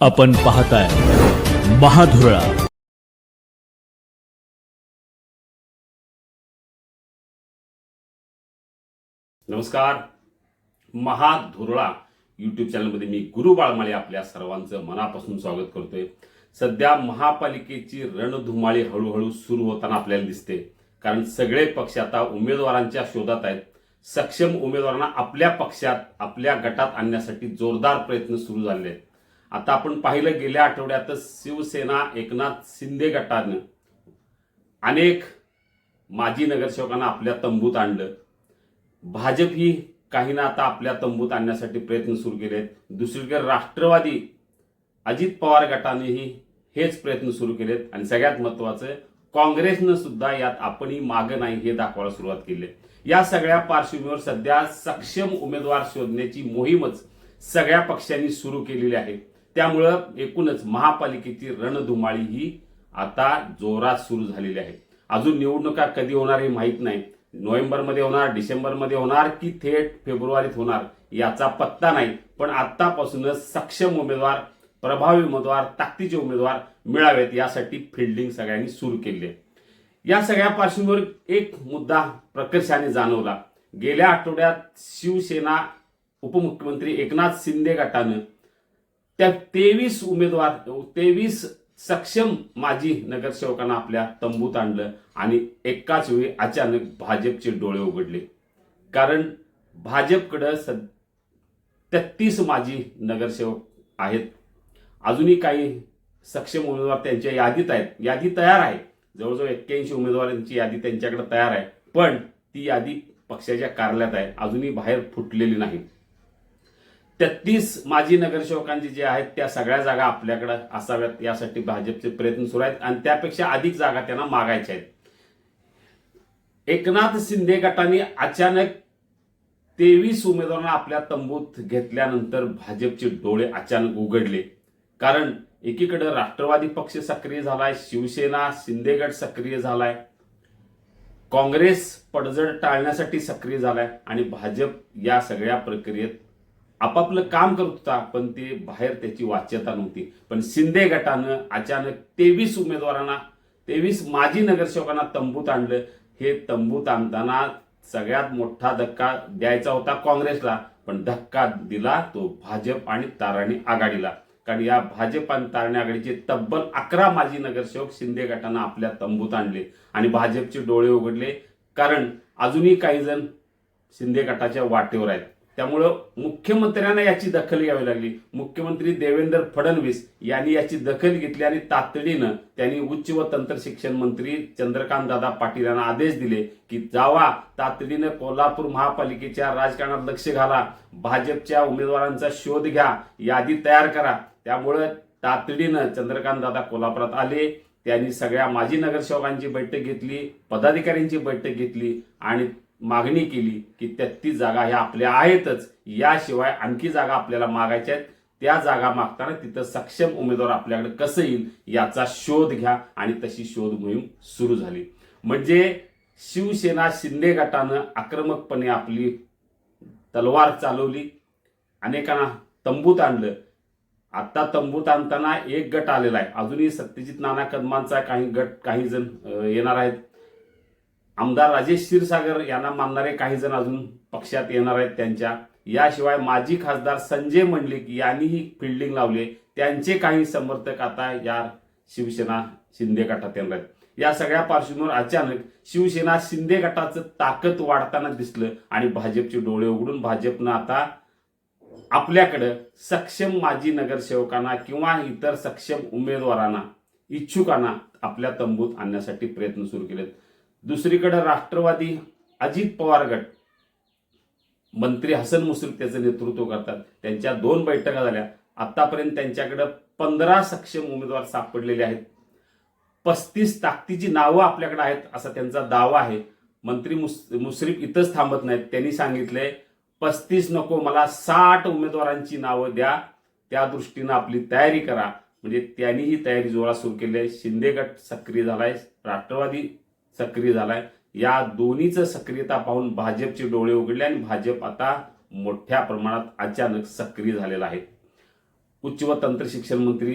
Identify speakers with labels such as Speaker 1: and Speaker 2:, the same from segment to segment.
Speaker 1: आपण पाहताय महाधुरळा.
Speaker 2: नमस्कार. महाधुरळा यूट्यूब चॅनलमध्ये मी गुरु बाळमाळे आपल्या सर्वांचं मनापासून स्वागत करतोय. सध्या महापालिकेची रणधुमाळी हळूहळू सुरू होताना आपल्याला दिसते. कारण सगळे पक्ष आता उमेदवारांच्या शोधात आहेत. सक्षम उमेदवारांना आपल्या पक्षात आपल्या गटात आणण्यासाठी जोरदार प्रयत्न सुरू झाले आहेत. आता आपण पाहिलं गेल्या आठवड्यातच शिवसेना एकनाथ शिंदे गटानं अनेक माजी नगरसेवकांना आपल्या तंबूत आणलं. भाजप ही काहींना आता आपल्या तंबूत आणण्यासाठी प्रयत्न सुरू केले आहेत दुसरीकडे राष्ट्रवादी अजित पवार गटानेही हेच प्रयत्न सुरू केलेत. आणि सगळ्यात महत्वाचं काँग्रेसनं सुद्धा यात आपणही मागं नाही हे दाखवायला सुरुवात केली. या सगळ्या पार्श्वभूमीवर सध्या सक्षम उमेदवार शोधण्याची मोहीमच सगळ्या पक्षांनी सुरू केलेली आहे. त्यामुळं एकूणच महापालिकेची रणधुमाळी ही आता जोरात सुरू झालेली आहे. अजून निवडणुका कधी होणार हे माहीत नाही. नोव्हेंबरमध्ये होणार डिसेंबरमध्ये होणार की थेट फेब्रुवारीत होणार याचा पत्ता नाही. पण आत्तापासूनच सक्षम उमेदवार प्रभावी उमेदवार ताकदीचे उमेदवार मिळावेत यासाठी फिल्डिंग सगळ्यांनी सुरू केली आहे. या सगळ्या पार्श्वभूमीवर एक मुद्दा प्रकर्षाने जाणवला. गेल्या आठवड्यात शिवसेना उपमुख्यमंत्री एकनाथ शिंदे गटानं त्या तेवीस उमेदवार तेवीस सक्षम माजी नगरसेवकांना आपल्या तंबूत आणलं आणि एकाच वेळी अचानक भाजपचे डोळे उघडले. कारण भाजपकडं स तेहतीस माजी नगरसेवक आहेत. अजूनही काही सक्षम उमेदवार त्यांच्या यादीत आहेत. यादी तयार आहे. जवळजवळ एक्क्याऐंशी उमेदवारांची यादी त्यांच्याकडे तयार आहे. पण ती यादी पक्षाच्या कार्यालयात आहे. अजूनही बाहेर फुटलेली नाही. तेहतीस माजी नगरसेवकांचे जे आहेत त्या सगळ्या जागा आपल्याकडे असाव्यात यासाठी भाजपचे प्रयत्न सुरू आहेत आणि त्यापेक्षा अधिक जागा त्यांना मागायच्या आहेत. एकनाथ शिंदे गटाने अचानक तेवीस उमेदवारांना आपल्या तंबूत घेतल्यानंतर भाजपचे डोळे अचानक उघडले. कारण एकीकडे राष्ट्रवादी पक्ष सक्रिय झालाय शिवसेना शिंदेगड सक्रिय झालाय काँग्रेस पडझड टाळण्यासाठी सक्रिय झालाय आणि भाजप या सगळ्या प्रक्रियेत आपापलं काम करत होता पण ते बाहेर त्याची वाच्यता नव्हती. पण शिंदे गटानं अचानक तेवीस उमेदवारांना तेवीस माजी नगरसेवकांना तंबूत आणलं. हे तंबूत आणताना सगळ्यात मोठा धक्का द्यायचा होता काँग्रेसला पण धक्का दिला तो भाजप आणि ताराणी आघाडीला. कारण या भाजप आणि तारणी आघाडीचे तब्बल अकरा माजी नगरसेवक शिंदे गटानं आपल्या तंबूत आणले आणि भाजपचे डोळे उघडले. कारण अजूनही काही जण शिंदे गटाच्या वाटेवर आहेत. त्यामुळं मुख्यमंत्र्यांना याची दखल घ्यावी लागली. मुख्यमंत्री देवेंद्र फडणवीस यांनी याची दखल घेतली आणि तातडीनं त्यांनी उच्च व तंत्र शिक्षण मंत्री चंद्रकांत दादा पाटील यांना आदेश दिले की जावा तातडीनं कोल्हापूर महापालिकेच्या राजकारणात लक्ष घाला भाजपच्या उमेदवारांचा शोध घ्या यादी तयार करा. त्यामुळं तातडीनं चंद्रकांत दादा कोल्हापुरात आले. त्यांनी सगळ्या माजी नगरसेवकांची बैठक घेतली पदाधिकाऱ्यांची बैठक घेतली आणि मागणी केली की तेहतीस जागा ह्या आपल्या आहेतच. याशिवाय आणखी जागा आपल्याला मागायच्या आहेत. त्या जागा मागताना तिथं सक्षम उमेदवार आपल्याकडे कसं येईल याचा शोध घ्या आणि तशी शोध मोहीम सुरू झाली. म्हणजे शिवसेना शिंदे गटानं आक्रमकपणे आपली तलवार चालवली. अनेकांना तंबूत आणलं. आता तंबूत आणताना एक गट आलेला आहे. अजूनही सत्यजित नाना कदमांचा काही गट काही जण येणार आहेत. आमदार राजेश क्षीरसागर यांना मानणारे काही जण अजून पक्षात येणार आहेत त्यांच्या. याशिवाय माजी खासदार संजय मंडलिक यांनीही फिल्डिंग लावले त्यांचे काही समर्थक आता या शिवसेना शिंदे गटात येणार आहेत. या सगळ्या पार्श्वभूमीवर अचानक शिवसेना शिंदे गटाचं ताकद वाढताना दिसलं आणि भाजपचे डोळे उघडून भाजपनं आता आपल्याकडं सक्षम माजी नगरसेवकांना किंवा इतर सक्षम उमेदवारांना इच्छुकांना आपल्या तंबूत आणण्यासाठी प्रयत्न सुरू केलेत. दुसरीकडे राष्ट्रवादी अजित पवार गट. मंत्री हसन मुश्रीफ त्याचं नेतृत्व करतात. त्यांच्या दोन बैठका झाल्या. आतापर्यंत त्यांच्याकडे पंधरा सक्षम उमेदवार सापडलेले आहेत. पस्तीस ताकदीची नावं आपल्याकडे आहेत असा त्यांचा दावा आहे. मंत्री मुस मुश्रीफ इथंच थांबत नाहीत. त्यांनी सांगितलंय पस्तीस नको मला साठ उमेदवारांची नावं द्या. त्या दृष्टीनं आपली तयारी करा. म्हणजे त्यांनी ही तयारी जोरात सुरू केली आहे. शिंदे गट सक्रिय झालाय. राष्ट्रवादी सक्रिय झालाय. या दोन्हीचं सक्रियता पाहून भाजपचे डोळे उघडले आणि भाजप आता मोठ्या प्रमाणात अचानक सक्रिय झालेला आहे. उच्च व तंत्र शिक्षण मंत्री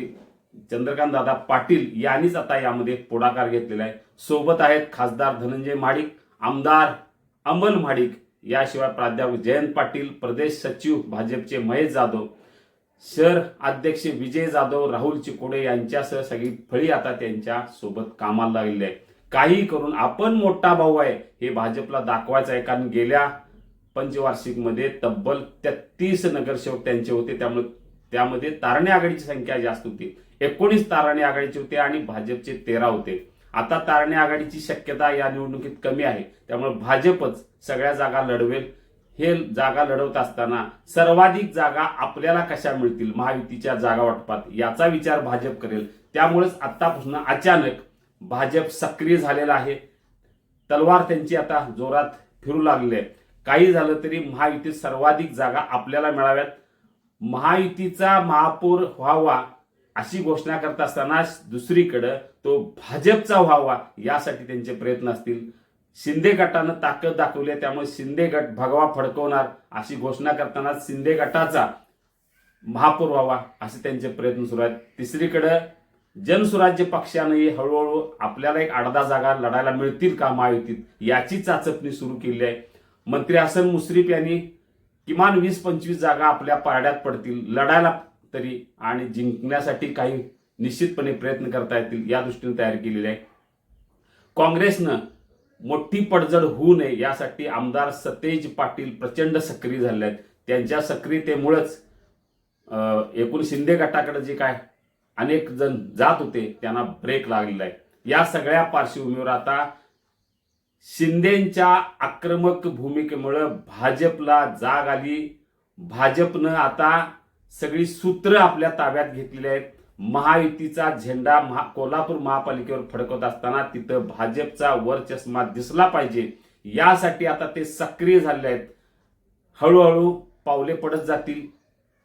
Speaker 2: चंद्रकांत दादा पाटील यांनीच आता यामध्ये पुढाकार घेतलेला आहे. सोबत आहेत खासदार धनंजय महाडिक आमदार अमल महाडिक याशिवाय प्राध्यापक जयंत पाटील प्रदेश सचिव भाजपचे महेश जाधव शहर अध्यक्ष विजय जाधव राहुल चिकोडे यांच्यासह सगळी फळी आता त्यांच्यासोबत कामाला लागलेली आहे. काही करून आपण मोठा भाऊ आहे हे भाजपला दाखवायचं आहे. कारण गेल्या पंचवार्षिकमध्ये तब्बल तेहतीस नगरसेवक त्यांचे होते. त्यामुळे त्यामध्ये तारणे आघाडीची संख्या जास्त होती. एकोणीस तारणे आघाडीचे होते आणि भाजपचे तेरा होते. आता तारणे आघाडीची शक्यता या निवडणुकीत कमी आहे. त्यामुळे भाजपच सगळ्या जागा लढवेल. हे जागा लढवत असताना सर्वाधिक जागा आपल्याला कशा मिळतील? महायुतीच्या जागा वाटपात याचा विचार भाजप करेल. त्यामुळेच आतापासून अचानक भाजप सक्रिय झालेला आहे. तलवार त्यांची आता जोरात फिरू लागली आहे. काही झालं तरी महायुतीत सर्वाधिक जागा आपल्याला मिळाव्यात. महायुतीचा महापौर व्हावा अशी घोषणा करत असताना दुसरीकडं तो भाजपचा व्हावा यासाठी त्यांचे प्रयत्न असतील. शिंदे गटानं ताकद दाखवली आहे त्यामुळे शिंदे गट भगवा फडकवणार अशी घोषणा करताना शिंदे गटाचा महापौर व्हावा असे त्यांचे प्रयत्न सुरू आहेत. तिसरीकडं जनसुराज्य पक्षानंही हळूहळू आपल्याला एक अर्धा जागा लढायला मिळतील का महायुतीत याची चाचपणी सुरू केली आहे. मंत्री हसन मुश्रीफ यांनी किमान वीस पंचवीस जागा आपल्या पारड्यात पडतील लढायला तरी आणि जिंकण्यासाठी काही निश्चितपणे प्रयत्न करता येतील या दृष्टीने तयार केलेली आहे. काँग्रेसनं मोठी पडझड होऊ नये यासाठी आमदार सतेज पाटील प्रचंड सक्रिय झाले आहेत. त्यांच्या सक्रियतेमुळेच एकूण शिंदे गटाकडे जे काय अनेक जण जात होते त्यांना ब्रेक लागलेला आहे. या सगळ्या पार्श्वभूमीवर आता शिंदेच्या आक्रमक भूमिकेमुळं भाजपला जाग आली. भाजपनं आता सगळी सूत्र आपल्या ताब्यात घेतलेली आहेत. महायुतीचा झेंडा महा कोल्हापूर महापालिकेवर फडकवत असताना तिथं भाजपचा वर चष्मा दिसला पाहिजे. यासाठी आता ते सक्रिय झाले आहेत. हळूहळू पावले पडत जातील.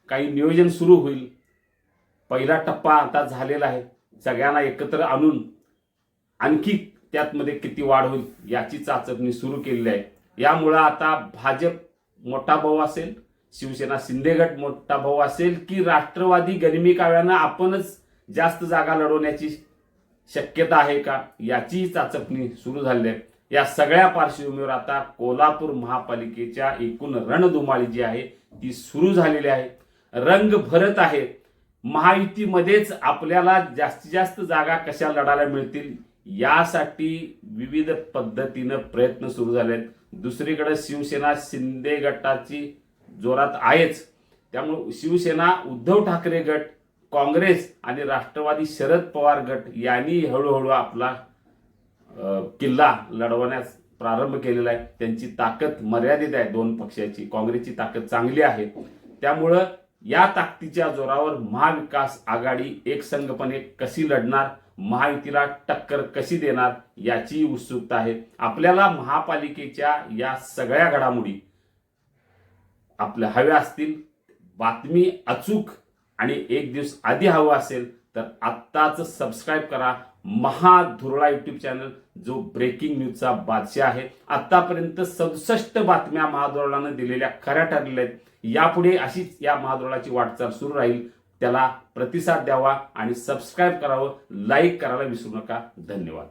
Speaker 2: काही नियोजन सुरू होईल. पहिला टप्पा आता झालेला आहे. सगळ्यांना एकत्र आणून आणखी त्यातमध्ये किती वाढ होईल याची चाचपणी सुरू केलेली आहे. यामुळं आता भाजप मोठा भाऊ असेल शिवसेना शिंदेगट मोठा भाऊ असेल की राष्ट्रवादी गनिमी काव्यानं आपणच जास्त जागा लढवण्याची शक्यता आहे का याची चाचपणी सुरू झाली आहे. या सगळ्या पार्श्वभूमीवर आता कोल्हापूर महापालिकेच्या एकूण रणधुमाळी जी आहे ती सुरू झालेली आहे. रंग भरत आहे. महायुतीमध्येच आपल्याला जास्तीत जास्त जागा कशा लढायला मिळतील यासाठी विविध पद्धतीनं प्रयत्न सुरू झाले आहेत दुसरीकडे शिवसेना शिंदे गटाची जोरात आहेच. त्यामुळे शिवसेना उद्धव ठाकरे गट काँग्रेस आणि राष्ट्रवादी शरद पवार गट यांनी हळूहळू आपला किल्ला लढवण्यास प्रारंभ केलेला आहे. त्यांची ताकद मर्यादित आहे दोन पक्षाची. काँग्रेसची ताकद चांगली आहे. त्यामुळं या ताकदीच्या जोरावर महाविकास आघाडी एकसंघपणे कशी लढणार महायुतीला टक्कर कशी देणार याची उत्सुकता आहे. आपल्याला महापालिकेच्या या सगळ्या घडामोडी आपल्या हव्या असतील बातमी अचूक आणि एक दिवस आधी हवं असेल तर आत्ताच सबस्क्राईब करा. महाधुरळा युट्यूब चॅनल जो ब्रेकिंग न्यूजचा बादशाह आहे. आतापर्यंत सदुसष्ट बातम्या महाधुरळानं दिलेल्या खऱ्या ठरलेल्या आहेत. यापुढे अशीच या महाधुरळाची वाटचाल सुरू राहील. त्याला प्रतिसाद द्यावा आणि सबस्क्राईब करावं. लाईक करायला विसरू नका. धन्यवाद.